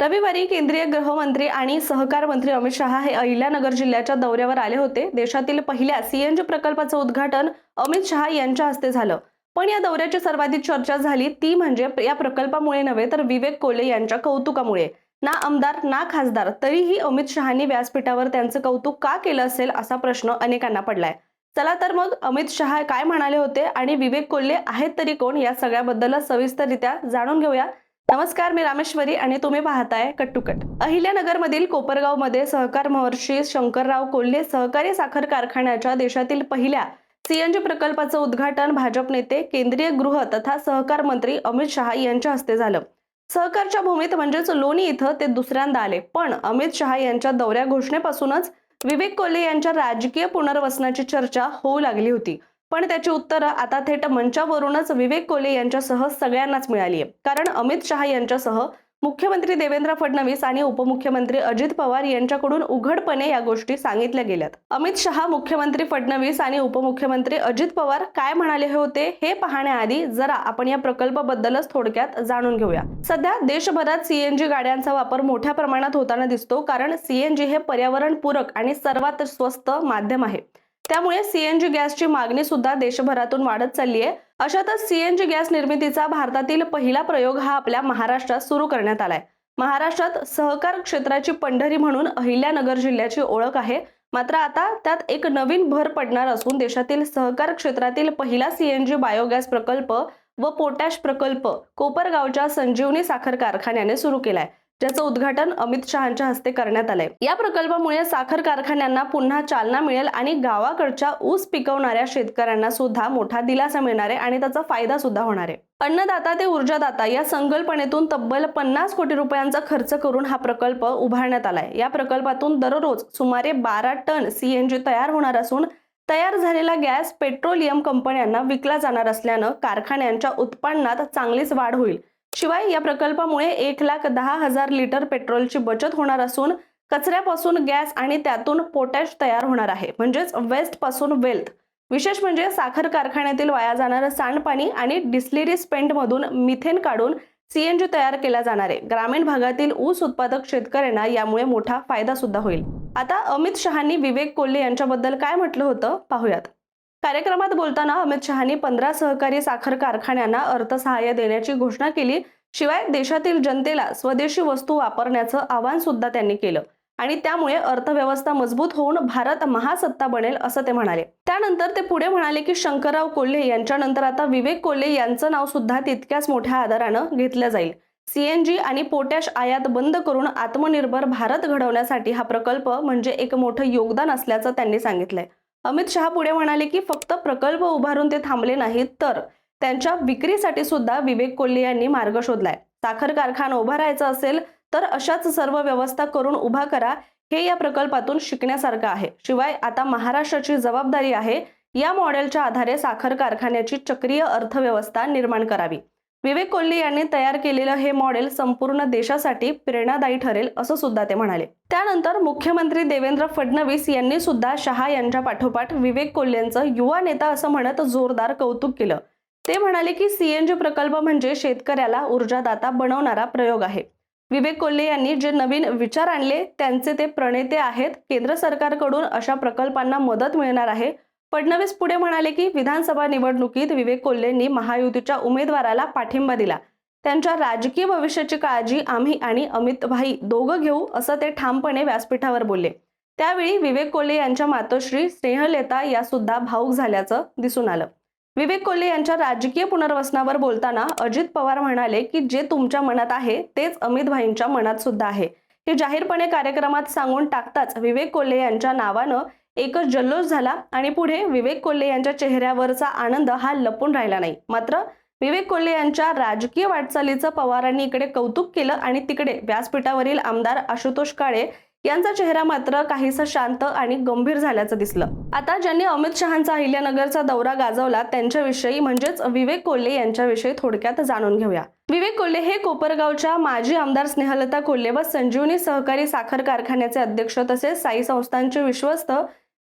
रविवारी केंद्रीय गृहमंत्री आणि सहकार मंत्री अमित शहा हे अहिल्यानगर जिल्ह्याच्या दौऱ्यावर आले होते. देशातील पहिल्या सीएनजी प्रकल्पाचं उद्घाटन अमित शहा यांच्या हस्ते झालं. पण या दौऱ्याची सर्वाधिक चर्चा झाली ती म्हणजे या प्रकल्पामुळे नव्हे तर विवेक कोल्हे यांच्या कौतुकामुळे. ना आमदार ना खासदार तरीही अमित शहानी व्यासपीठावर त्यांचं कौतुक का केलं असेल असा प्रश्न अनेकांना पडलाय. चला तर मग अमित शहा काय म्हणाले होते आणि विवेक कोल्हे आहेत तरी कोण या सगळ्याबद्दल सविस्तररित्या जाणून घेऊया. नमस्कार मी रामेश्वरी आणि तुम्ही पाहताय कट्टुकट अहिल्यानगरमधील कोपरगावमध्ये सहकार महर्षी शंकरराव कोल्हे सहकारी साखर कारखान्याच्या देशातील पहिल्या सीएनजी प्रकल्पाचं उद्घाटन भाजप नेते केंद्रीय गृह तथा सहकार मंत्री अमित शहा यांच्या हस्ते झालं. सहकारच्या भूमीत म्हणजेच लोणी इथं ते दुसऱ्यांदा आले पण अमित शहा यांच्या दौऱ्या घोषणेपासूनच विवेक कोल्हे यांच्या राजकीय पुनर्वसनाची चर्चा होऊ लागली होती. पण त्याची उत्तरं आता थेट मंचावरूनच विवेक कोले यांच्यासह सगळ्यांनाच मिळाली आहे कारण अमित शहा यांच्यासह मुख्यमंत्री देवेंद्र फडणवीस आणि उपमुख्यमंत्री अजित पवार यांच्याकडून उघडपणे या गोष्टी सांगितल्या गेल्यात. अमित शहा मुख्यमंत्री फडणवीस आणि उपमुख्यमंत्री अजित पवार काय म्हणाले होते हे पाहण्याआधी जरा आपण या प्रकल्पाबद्दलच थोडक्यात जाणून घेऊया. सध्या देशभरात सीएनजी गाड्यांचा वापर मोठ्या प्रमाणात होताना दिसतो कारण सीएनजी हे पर्यावरणपूरक आणि सर्वात स्वस्त माध्यम आहे. त्यामुळे सीएनजी गॅसची मागणी सुद्धा देशभरातून वाढत चालली आहे. अशातच सीएनजी गॅस निर्मितीचा भारतातील पहिला प्रयोग हा आपल्या महाराष्ट्रात सुरू करण्यात आलाय. महाराष्ट्रात सहकार क्षेत्राची पंढरी म्हणून अहिल्यानगर जिल्ह्याची ओळख आहे. मात्र आता त्यात एक नवीन भर पडणार असून देशातील सहकार क्षेत्रातील पहिला सीएनजी बायोगॅस प्रकल्प व पोटॅश प्रकल्प कोपरगावच्या संजीवनी साखर कारखान्याने सुरू केलाय. ज्याचं उद्घाटन अमित शहाच्या हस्ते करण्यात आलंय. या प्रकल्पामुळे साखर कारखान्यांना पुन्हा चालना मिळेल आणि गावाकडच्या ऊस पिकवणाऱ्या शेतकऱ्यांना सुद्धा मोठा दिलासा मिळणार आहे आणि त्याचा फायदा सुद्धा होणार आहे. अन्नदाता ते ऊर्जादाता या संकल्पनेतून तब्बल पन्नास कोटी रुपयांचा खर्च करून हा प्रकल्प उभारण्यात आलाय. या प्रकल्पातून दररोज सुमारे बारा टन सीएनजी तयार होणार असून तयार झालेला गॅस पेट्रोलियम कंपन्यांना विकला जाणार असल्यानं कारखान्यांच्या उत्पन्नात चांगलीच वाढ होईल. शिवाय या प्रकल्पामुळे एक लाख दहा हजार लिटर पेट्रोलची बचत होणार असून कचऱ्यापासून गॅस आणि त्यातून पोटॅश तयार होणार आहे. म्हणजेच वेस्टपासून वेल्थ. विशेष म्हणजे साखर कारखान्यातील वाया जाणारं सांडपाणी आणि डिस्लिरी स्पेंट मधून मिथेन काढून सीएनजी तयार केला जाणार आहे. ग्रामीण भागातील ऊस उत्पादक शेतकऱ्यांना यामुळे मोठा फायदा सुद्धा होईल. आता अमित शहानी विवेक कोल्हे यांच्याबद्दल काय म्हटलं होतं पाहूयात. कार्यक्रमात बोलताना अमित शहानी पंधरा सहकारी साखर कारखान्यांना अर्थसहाय्य देण्याची घोषणा केली. शिवाय देशातील जनतेला स्वदेशी वस्तू वापरण्याचं आवाहन सुद्धा त्यांनी केलं. आणि त्यामुळे अर्थव्यवस्था मजबूत होऊन भारत महासत्ता बनेल असं ते म्हणाले. त्यानंतर ते पुढे म्हणाले की शंकरराव कोल्हे यांच्यानंतर आता विवेक कोल्हे यांचं नाव सुद्धा तितक्याच मोठ्या आदरानं घेतलं जाईल. सीएनजी आणि पोटॅश आयात बंद करून आत्मनिर्भर भारत घडवण्यासाठी हा प्रकल्प म्हणजे एक मोठं योगदान असल्याचं त्यांनी सांगितलंय. अमित शहा पुढे म्हणाले की फक्त प्रकल्प उभारून ते थांबले नाहीत तर त्यांच्या विक्रीसाठी सुद्धा विवेक कोल्हे यांनी मार्ग शोधलाय. साखर कारखाना उभारायचा असेल तर अशाच सर्व व्यवस्था करून उभा करा हे या प्रकल्पातून शिकण्यासारखं आहे. शिवाय आता महाराष्ट्राची जबाबदारी आहे या मॉडेलच्या आधारे साखर कारखान्याची चक्रीय अर्थव्यवस्था निर्माण करावी. विवेक कोल्हे यांनी तयार केलेलं हे मॉडेल संपूर्ण देशासाठी प्रेरणादायी ठरेल असं सुद्धा ते म्हणाले. त्यानंतर मुख्यमंत्री देवेंद्र फडणवीस यांनी सुद्धा शहा यांच्या पाठोपाठ विवेक कोल्हेंचं युवा नेता असं म्हणत जोरदार कौतुक केलं. ते म्हणाले की सीएनजी प्रकल्प म्हणजे शेतकऱ्याला ऊर्जादाता बनवणारा प्रयोग आहे. विवेक कोल्हे यांनी जे नवीन विचार आणले त्यांचे ते प्रणेते आहेत. केंद्र सरकारकडून अशा प्रकल्पांना मदत मिळणार आहे. फडणवीस पुढे म्हणाले की विधानसभा निवडणुकीत विवेक कोल्हेंनी महायुतीच्या उमेदवाराला पाठिंबा दिला. त्यांच्या राजकीय भविष्याची काळजी आम्ही आणि अमित भाई दोघं घेऊ असं ते ठामपणे व्यासपीठावर बोलले. त्यावेळी विवेक कोल्हे यांच्या मातोश्री स्नेहलेता या सुद्धा भाऊक झाल्याचं दिसून आलं. विवेक कोल्हे यांच्या राजकीय पुनर्वसनावर बोलताना अजित पवार म्हणाले की जे तुमच्या मनात आहे तेच अमित भाईंच्या मनात सुद्धा आहे. हे जाहीरपणे कार्यक्रमात सांगून टाकताच विवेक कोल्हे यांच्या नावानं एकच जल्लोष झाला आणि पुढे विवेक कोल्हे यांच्या चेहऱ्यावरचा आनंद हा लपून राहिला नाही. मात्र विवेक कोल्हे यांच्या राजकीय वाटचालीचं पवारांनी इकडे कौतुक केलं आणि तिकडे व्यासपीठावरील आमदार आशुतोष काळे यांचा चेहरा मात्र काहीसा शांत आणि गंभीर झाल्याचं दिसलं. आता ज्यांनी अमित शहांचा अहिल्यानगरचा दौरा गाजवला त्यांच्याविषयी म्हणजेच विवेक कोल्हे यांच्याविषयी थोडक्यात जाणून घेऊया. विवेक कोल्हे हे कोपरगावच्या माजी आमदार स्नेहलता कोल्हे व संजीवनी सहकारी साखर कारखान्याचे अध्यक्ष तसेच साई संस्थांचे विश्वस्त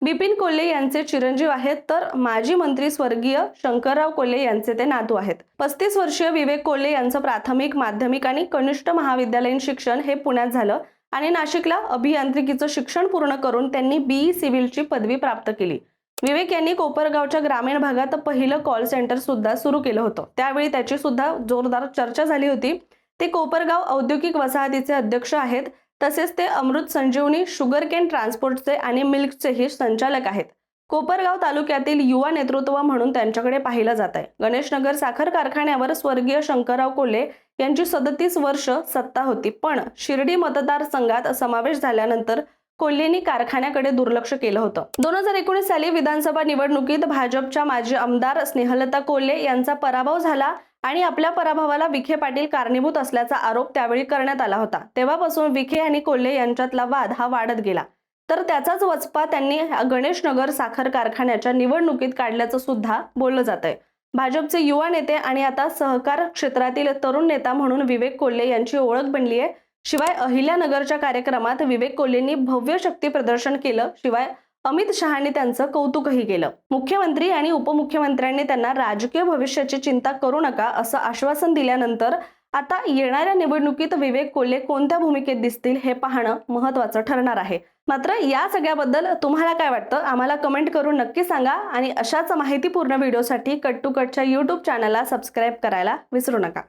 बिपिन कोल्हे यांचे चिरंजीव आहेत तर माजी मंत्री स्वर्गीय शंकरराव कोल्हे यांचे ते नातू आहेत. पस्तीस वर्षीय विवेक कोल्हे यांचं प्राथमिक माध्यमिक आणि कनिष्ठ महाविद्यालयीन शिक्षण हे पुण्यात झालं. आणि नाशिकला अभियांत्रिकीचं शिक्षण पूर्ण करून त्यांनी बीई सिव्हिलची पदवी प्राप्त केली. विवेक यांनी कोपरगावच्या ग्रामीण भागात पहिलं कॉल सेंटर सुद्धा सुरू केलं होतं. त्यावेळी त्याची सुद्धा जोरदार चर्चा झाली होती. ते कोपरगाव औद्योगिक वसाहतीचे अध्यक्ष आहेत. तसेच ते अमृत संजीवनी शुगर केन ट्रान्सपोर्टचे आणि मिल्कचेही संचालक आहेत. कोपरगाव तालुक्यातील युवा नेतृत्व म्हणून त्यांच्याकडे पाहिलं जात आहे गणेशनगर साखर कारखान्यावर स्वर्गीय शंकरराव कोल्हे यांची सदतीस वर्ष सत्ता होती. पण शिर्डी मतदारसंघात समावेश झाल्यानंतर कोल्हेंनी कारखान्याकडे दुर्लक्ष केलं होतं. दोन हजार एकोणीस साली विधानसभा निवडणुकीत भाजपच्या माजी आमदार स्नेहलता कोल्हे यांचा पराभव झाला आणि आपल्या पराभवाला विखे पाटील कारणीभूत असल्याचा आरोप त्यावेळी करण्यात आला होता. तेव्हापासून विखे आणि कोल्हे यांच्यातला वाद हा वाढत गेला. तर त्याचाच वचपा त्यांनी गणेशनगर साखर कारखान्याच्या निवडणुकीत काढल्याचं सुद्धा बोललं जात आहे भाजपचे युवा नेते आणि आता सहकार क्षेत्रातील तरुण नेता म्हणून विवेक कोल्हे यांची ओळख बनली आहे. शिवाय अहिल्यानगरच्या कार्यक्रमात विवेक कोल्हेंनी भव्य शक्ती प्रदर्शन केलं. शिवाय अमित शहानी त्यांचं कौतुकही केलं. मुख्यमंत्री आणि उपमुख्यमंत्र्यांनी त्यांना राजकीय भविष्याची चिंता करू नका असं आश्वासन दिल्यानंतर आता येणाऱ्या निवडणुकीत विवेक कोल्हे कोणत्या भूमिकेत दिसतील हे पाहणं महत्वाचं ठरणार आहे. मात्र या सगळ्याबद्दल तुम्हाला काय वाटतं? आम्हाला कमेंट करून नक्की सांगा आणि अशाच माहितीपूर्ण व्हिडिओसाठी कट टू कटच्या यूट्यूब चॅनलला सबस्क्राईब करायला विसरू नका.